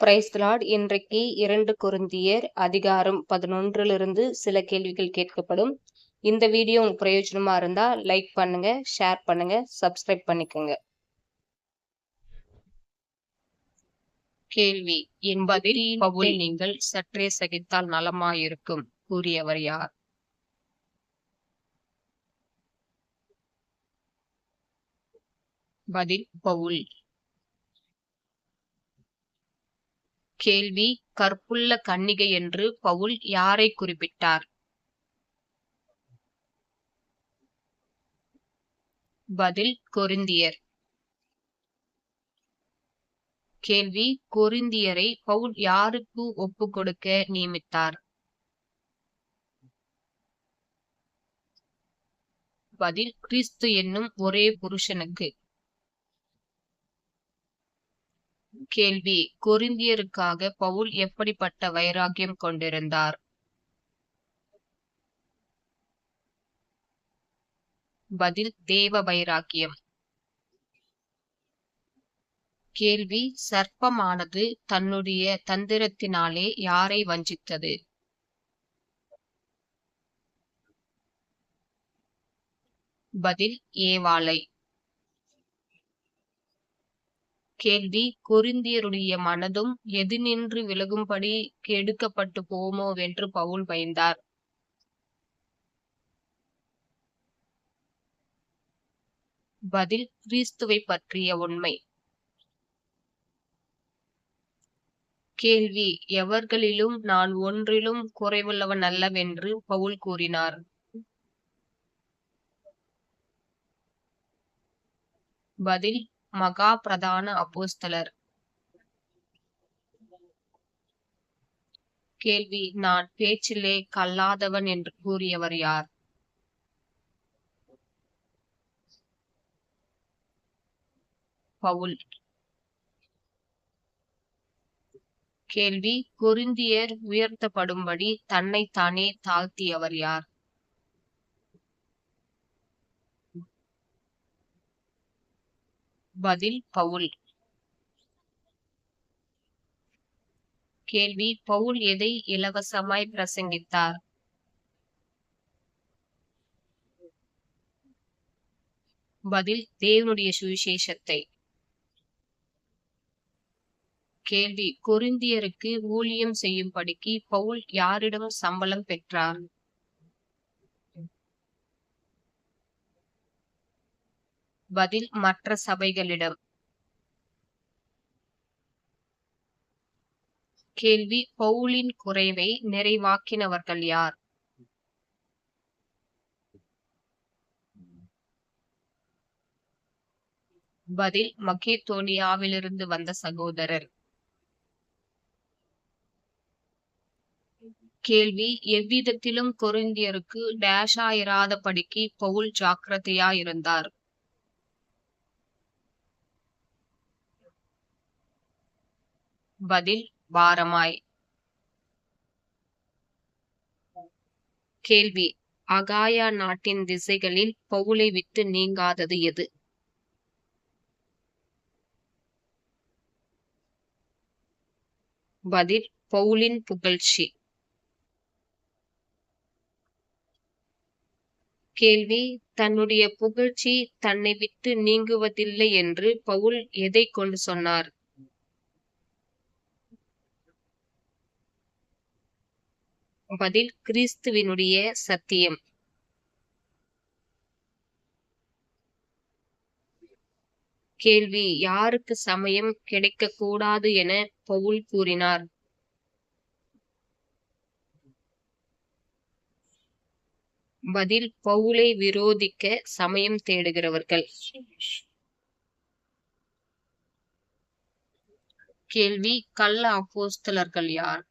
Price Lord இன்றைக்கு இரண்டு கொரிந்தியர் அதிகாரம் பதினொன்றிலிருந்து சில கேள்விகள் கேட்கப்படும். இந்த வீடியோ உங்களுக்கு பிரயோஜனமா இருந்தா லைக் பண்ணுங்க ஷேர் பண்ணுங்க சப்ஸ்கிரைப் பண்ணிக்கோங்க. கேள்வி. என் பதில் பவுல் நீங்கள் சற்றே சகித்தால் நலமாயிருக்கும். கூறியவர் யார்? பதில் பவுல். கேள்வி கற்புள்ள கன்னிகை என்று பவுல் யாரை குறிப்பிட்டார்? பதில் கொரிந்தியர். கேள்வி கொரிந்தியரை பவுல் யாருக்கு ஒப்பு கொடுக்க நியமித்தார்? பதில் கிறிஸ்து என்னும் ஒரே புருஷனுக்கு. கேள்வி. கொரிந்தியருக்காக பவுல் எப்படிப்பட்ட வைராக்கியம் கொண்டிருந்தார்? பதில் தேவ வைராக்கியம். கேள்வி சர்ப்பமானது தன்னுடைய தந்திரத்தினாலே யாரை வஞ்சித்தது? பதில் ஏவாளை. கேள்வி கொரிந்தியருடைய மனதும் எது நின்று விலகும்படி கெடுக்கப்பட்டு போமோவென்று பவுல் பயந்தார். பதில் கிறிஸ்துவை பற்றிய உண்மை. கேள்வி எவர்களிலும் நான் ஒன்றிலும் குறைவுள்ளவன் அல்லவென்று பவுல் கூறினார். பதில் மகா பிரதான அப்போஸ்தலர். கேள்வி நான் பேச்சிலே கல்லாதவன் என்று கூறியவர் யார்? பவுல். கேள்வி கொரிந்தியர் உயர்த்தப்படும்படி தன்னைத்தானே தாழ்த்தியவர் யார்? பதில் பவுல். கேள்வி பவுல் எதை இலவசமாய் பிரசங்கித்தார்? பதில் தேவனுடைய சுவிசேஷத்தை. கேள்வி கொரிந்தியருக்கு ஊழியம் செய்யும்படிக்கு பவுல் யாரிடம் சம்பளம் பெற்றார்? பதில் மற்ற சபைகளிடம். கேள்வி பவுலின் குறைவை நிறைவாக்கினவர்கள் யார்? பதில் மக்கேத்தோனியாவிலிருந்து வந்த சகோதரர். கேள்வி எவ்விதத்திலும் கொரிந்தியருக்கு டேஷாயிராதபடிக்கு பவுல் ஜாக்கிரதையா இருந்தார் பதில் பாரமாய். கேள்வி. அகாயா நாட்டின் திசைகளில் பவுலை விட்டு நீங்காதது எது? பதில் பவுலின் புகழ்ச்சி. கேள்வி தன்னுடைய புகழ்ச்சி தன்னை விட்டு நீங்குவதில்லை என்று பவுல் எதை கொண்டு சொன்னார்? பதில் கிறிஸ்துவினுடைய சத்தியம். கேள்வி யாருக்கு சமயம் கிடைக்க கூடாது என பவுல் கூறினார். பதில் பவுலை விரோதிக்க சமயம் தேடுகிறவர்கள். கேள்வி கள்ள அப்போஸ்தலர்கள் யார்?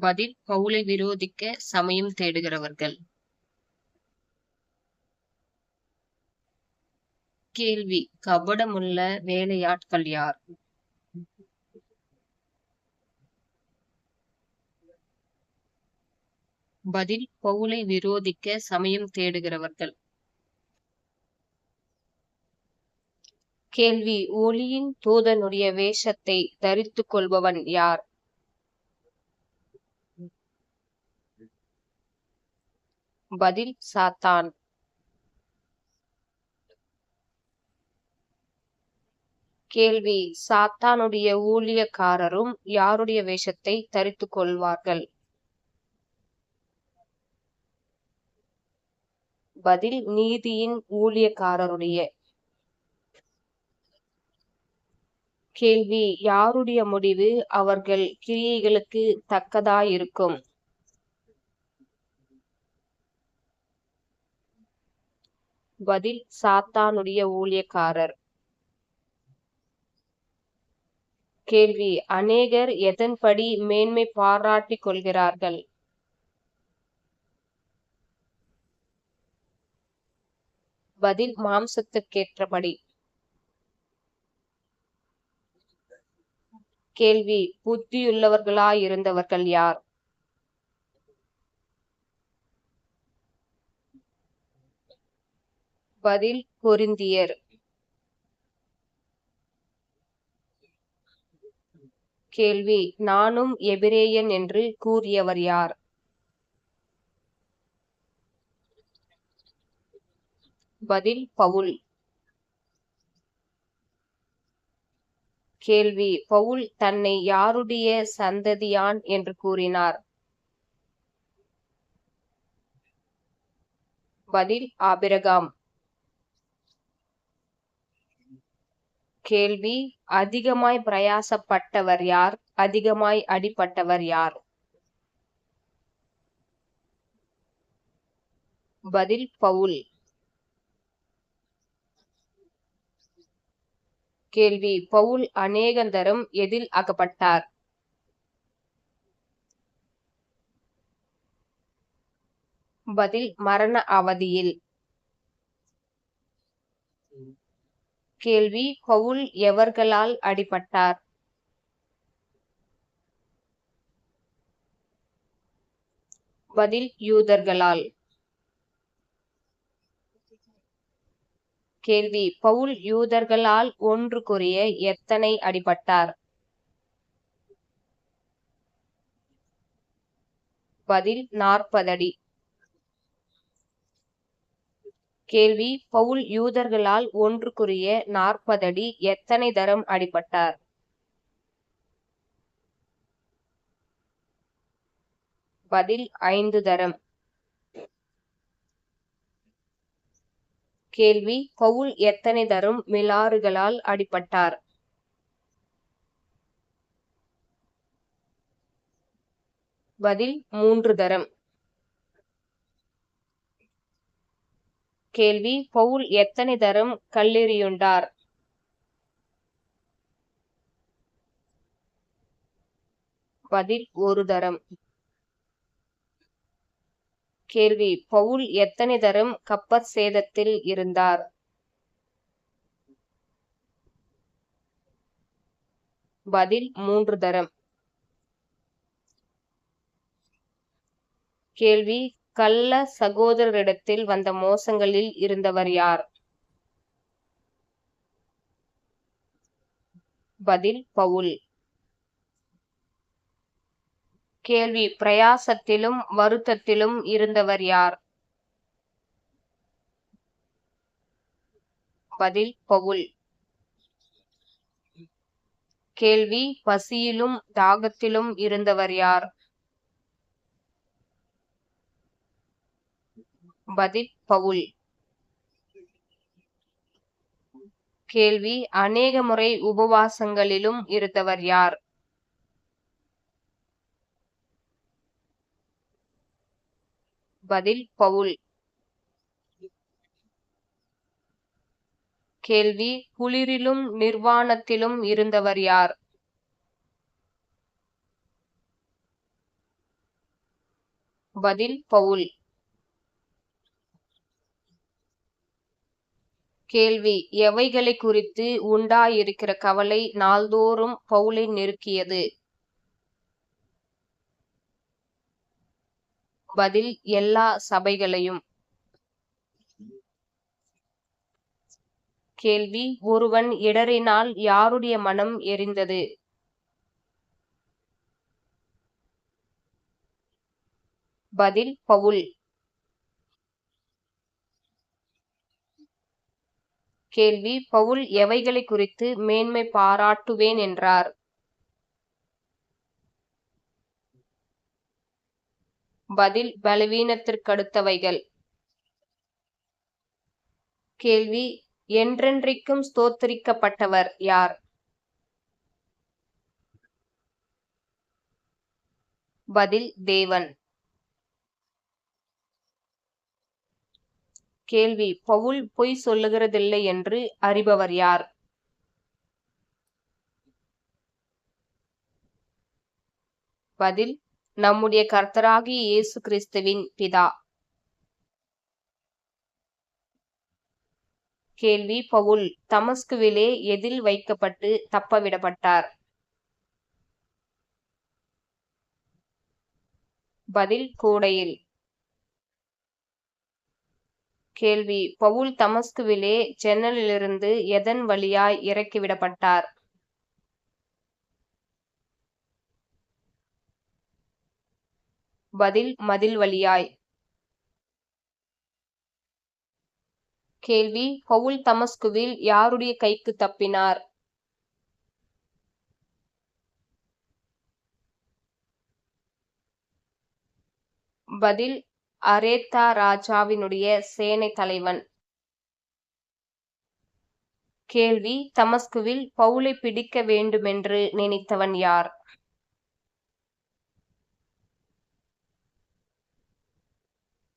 பதில் பவுலை விரோதிக்க சமயம் தேடுகிறவர்கள். கேள்வி கபடமுள்ள வேலையாட்கள் யார்? பதில் பவுலை விரோதிக்க சமயம் தேடுகிறவர்கள். கேள்வி ஒளியின் தூதனுடைய வேஷத்தை தரித்துக் கொள்பவன் யார்? பதில் சாத்தான். கேள்வி சாத்தானுடைய ஊழியக்காரரும் யாருடைய வேஷத்தை தரித்துக் கொள்வார்கள்? பதில் நீதியின் ஊழியக்காரருடைய. கேள்வி யாருடைய முடிவு அவர்கள் கிரியைகளுக்கு தக்கதாயிருக்கும்? பதில் சாத்தானுடைய ஊழியக்காரர். கேள்வி அநேகர் எதன்படி மேன்மை பாராட்டிக் கொள்கிறார்கள்? பதில் மாம்சத்துக்கேற்றபடி. கேள்வி புத்தியுள்ளவர்களாயிருந்தவர்கள் யார்? பதில் கொரிந்தியர். கேள்வி நானும் எபிரேயன் என்று கூறியவர் யார்? பதில் பவுல். கேள்வி பவுல் தன்னை யாருடைய சந்ததியான் என்று கூறினார்? பதில் ஆபிரகாம். கேள்வி அதிகமாய் பிரயாசப்பட்டவர் யார்? அதிகமாய் அடிபட்டவர் யார்? பதில் பவுல். கேள்வி பவுல் அநேகந்தரம் எதில் அகப்பட்டார் பதில் மரண அவதியில். கேள்வி பவுல் எவர்களால் அடிபட்டார்? பதில் யூதர்களால். கேள்வி பவுல் யூதர்களால் ஒன்று குறைய எத்தனை அடிபட்டார்? பதில் நாற்பது அடி. கேள்வி. பவுல் யூதர்களால் ஒன்றுக்குரிய நாற்பதடி எத்தனை தரம் அடிபட்டார்? பதில் ஐந்து தரம். கேள்வி பவுல் எத்தனை தரம் மிலாறுகளால் அடிபட்டார்? பதில் மூன்று தரம். கேள்வி. பவுல் எத்தனை தரம் கல்லெறியுண்டார்? பதில் ஒரு தரம். கேள்வி பவுல் எத்தனை தரம் கப்பற் சேதத்தில் இருந்தார்? பதில் மூன்று தரம். கேள்வி கள்ள சகோதரரிடத்தில் வந்த மோசங்களில் இருந்தவர் யார்? பதில் பவுல். கேள்வி பிரயாசத்திலும் வருத்தத்திலும் இருந்தவர் யார்? பதில் பவுல். கேள்வி பசியிலும் தாகத்திலும் இருந்தவர் யார்? பதில் பவுல். கேள்வி அநேக முறை உபவாசங்களிலும் இருந்தவர் யார்? பதில் பவுல். கேள்வி குளிரிலும் நிர்வாணத்திலும் இருந்தவர் யார்? பதில் பவுல். கேள்வி. எவைகளை குறித்து உண்டாயிருக்கிற கவலை நாள்தோறும் பவுலை நெருக்கியது? பதில் எல்லா சபைகளையும். கேள்வி ஒருவன் இடறினால் யாருடைய மனம் எரிந்தது? பதில் பவுல். கேள்வி பவுல் எவைகளை குறித்து மேன்மை பாராட்டுவேன் என்றார். பதில் பலவீனத்திற்கடுத்தவைகள். கேள்வி என்றென்றைக்கும் ஸ்தோத்தரிக்கப்பட்டவர் யார்? பதில் தேவன். கேள்வி. பவுல் பொய் சொல்லுகிறதில்லை என்று அறிபவர் யார்? பதில் நம்முடைய கர்த்தராகிய இயேசு கிறிஸ்துவின் பிதா. கேள்வி பவுல் தமஸ்குவிலே எதில் வைக்கப்பட்டு தப்பவிடப்பட்டார்? பதில் கூடையில். கேள்வி. பவுல் தமஸ்குவிலே ஜன்னலிலிருந்து எதன் வழியாய் இறக்கிவிடப்பட்டார் பதில் மதில் வழியாய். கேள்வி பவுல் தமஸ்குவில் யாருடைய கைக்கு தப்பினார்? பதில் அரேத்தா ராஜாவினுடைய சேனை தலைவன். கேள்வி தமஸ்குவில் பவுலை பிடிக்க வேண்டுமென்று நினைத்தவன் யார்?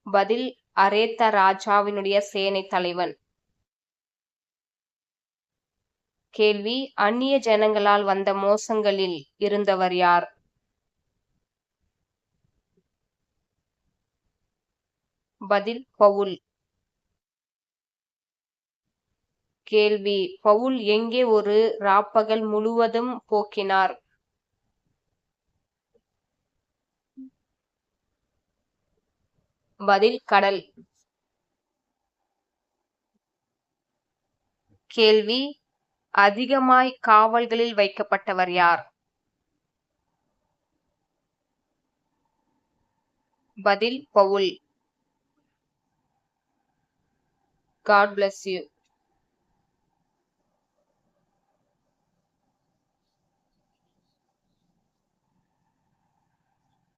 பதில் அரேத்த ராஜாவினுடைய சேனை தலைவன். கேள்வி அந்நிய ஜனங்களால் வந்த மோசங்களில் இருந்தவர் யார்? பதில் பவுல். கேள்வி பவுல் எங்கே ஒரு ராப்பகல் முழுவதும் போக்கினார்? பதில் கடல். கேள்வி அதிகமாய் காவல்களில் வைக்கப்பட்டவர் யார்? பதில் பவுல். God bless you.